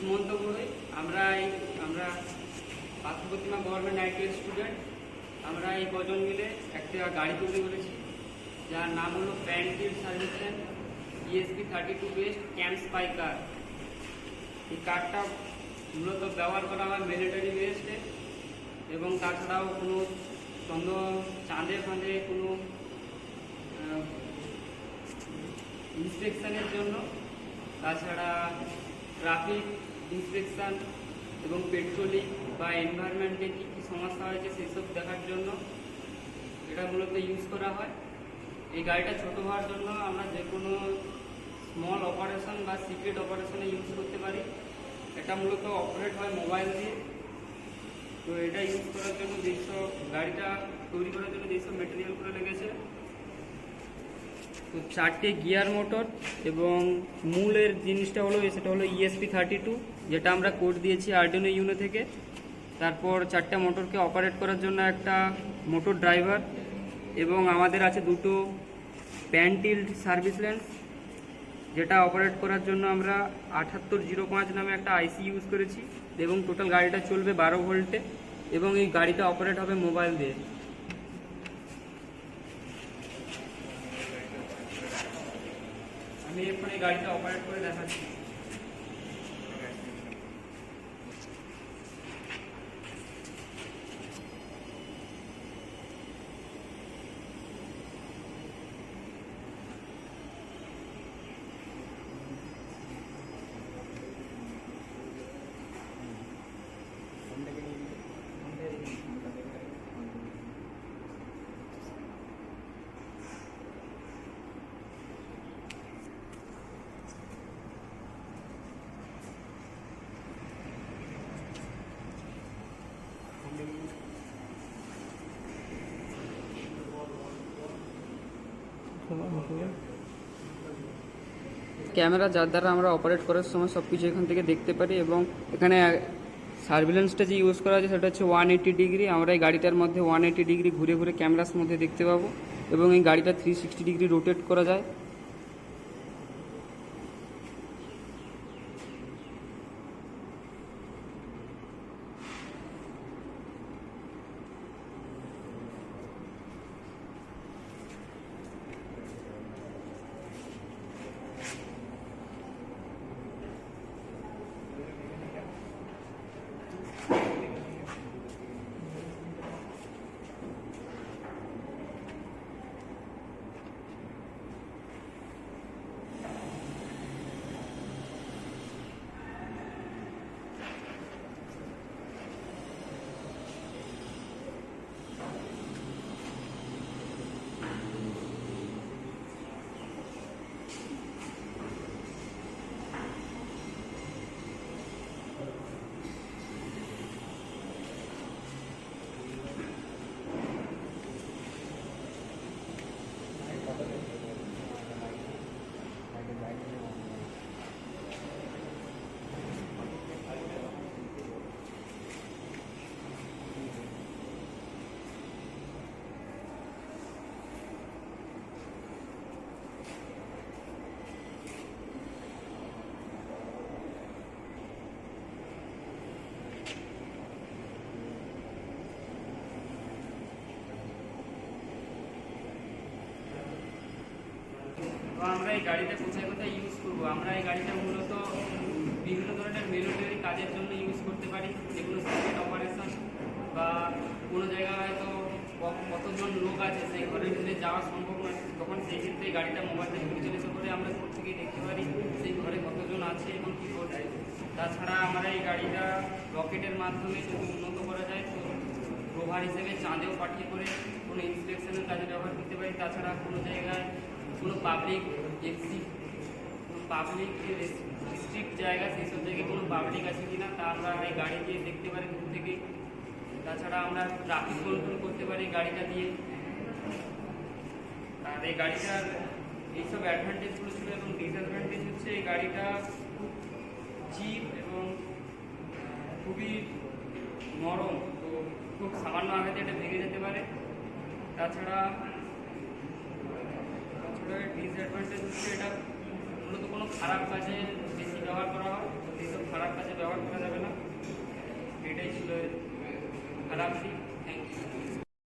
সুমন্ত মুরুই আমরা এই, আমরা পার্থপ্রতিমা গভর্নমেন্ট আইটিএল স্টুডেন্ট, আমরা এই কজন মিলে একটা গাড়ি তৈরি করেছি যার নাম হলো প্যান্টিল সার্ভিসেন ESP thirty two based cam spy car এই কারটা মূলত ব্যবহার করা হয় মিলিটারি বেস্টে এবং তাছাড়াও কোনো চন্দ্র চাঁদে ফাঁদে কোনো ইন্সপেকশনের জন্য। তাছাড়া ট্রাফিক ইন্সপেকশন এবং পেট্রোলিং বা এনভায়রনমেন্টে কী কী সমস্যা হয়েছে সেসব দেখার জন্য এটা মূলত ইউজ করা হয়। এই গাড়িটা ছোট হওয়ার জন্য আমরা যে কোনো স্মল অপারেশন বা সিক্রেট অপারেশনে ইউজ করতে পারি। এটা মূলত অপারেট হয় মোবাইল দিয়ে। তো এটা ইউজ করার জন্য যেসব গাড়িটা তৈরি করার জন্য যেসব মেটেরিয়ালগুলো লেগেছে চারটে গিয়ার মোটর এবং মূলের জিনিসটা হলো, সেটা হলো ইএসপি থার্টি টু যেটা আমরা কোড দিয়েছি আর্ডিনো ইউনো থেকে। তারপর চারটে মোটরকে অপারেট করার জন্য একটা মোটর ড্রাইভার এবং আমাদের আছে দুটো প্যান্টিল্ড সার্ভিস লেন্স যেটা অপারেট করার জন্য আমরা আটাত্তর জিরো পাঁচ নামে একটা আইসি ইউজ করেছি এবং টোটাল গাড়িটা চলবে বারো ভোল্টে এবং এই গাড়িটা অপারেট হবে মোবাইল দিয়ে। আমি এখন এই গাড়িটা অপারেট করে দেখাচ্ছি ক্যামেরা যার দ্বারা আমরা অপারেট করার সময় সব কিছু এখান থেকে দেখতে পারি এবং এখানে সার্ভিলেন্সটা যে ইউজ করা আছে সেটা হচ্ছে ওয়ান এইটি ডিগ্রি আমরা এই গাড়িটার মধ্যে ওয়ান এইটি ডিগ্রি ঘুরে ঘুরে ক্যামেরার মধ্যে দেখতে পাবো এবং এই গাড়িটা থ্রি সিক্সটি ডিগ্রি রোটেট করা যায় তো আমরা এই গাড়িটা কোথায় কোথায় ইউজ করব? আমরা এই গাড়িটা মূলত বিভিন্ন ধরনের মিলিটারি কাজের জন্য ইউজ করতে পারি। যেগুলো সিক্রেট অপারেশন বা কোনো জায়গায় হয়তো কতজন লোক আছে সেই ঘরের ভিতরে যাওয়া সম্ভব নয়। তখন সেই ক্ষেত্রে এই গাড়িটা মোবাইল থেকে করে আমরা দূর থেকে দেখতে পারি সেই ঘরে কতজন আছে এবং কী করছে। তাছাড়া আমরা এই গাড়িটা রকেটের মাধ্যমে যদি উন্নত করা যায়, তো প্রভার হিসেবে চাঁদেও পাঠিয়ে করে কোনো ইন্সপেকশনের কাজে ব্যবহার করতে পারি। তাছাড়া কোনো জায়গায় কোনো পাবলিক এক্সি কোনো পাবলিক যে ডিস্ট্রিক্ট জায়গা, সেই সব জায়গায় কোনো পাবলিক আছে কি না তা আমরা এই গাড়ি দিয়ে দেখতে পারি দূর থেকে। তাছাড়া আমরা ট্রাফিক কন্ট্রোল করতে পারি গাড়িটা দিয়ে। আর এই গাড়িটার এইসব অ্যাডভান্টেজগুলো ছিল এবং ডিসঅ্যাডভান্টেজ হচ্ছে এই গাড়িটা খুব চিপ এবং খুবই নরম। তো খুব সামান্য আঘাতে এটা ভেঙে যেতে পারে। তাছাড়া তাছাড়া ডিসঅ্যাডভান্টেজ হচ্ছে এটা। মূলত কোনো খারাপ কাজে বেশি ব্যবহার করা হয়। তো খারাপ কাজে ব্যবহার করা যাবে না। এটাই ছিল খারাপ দিক। Thank you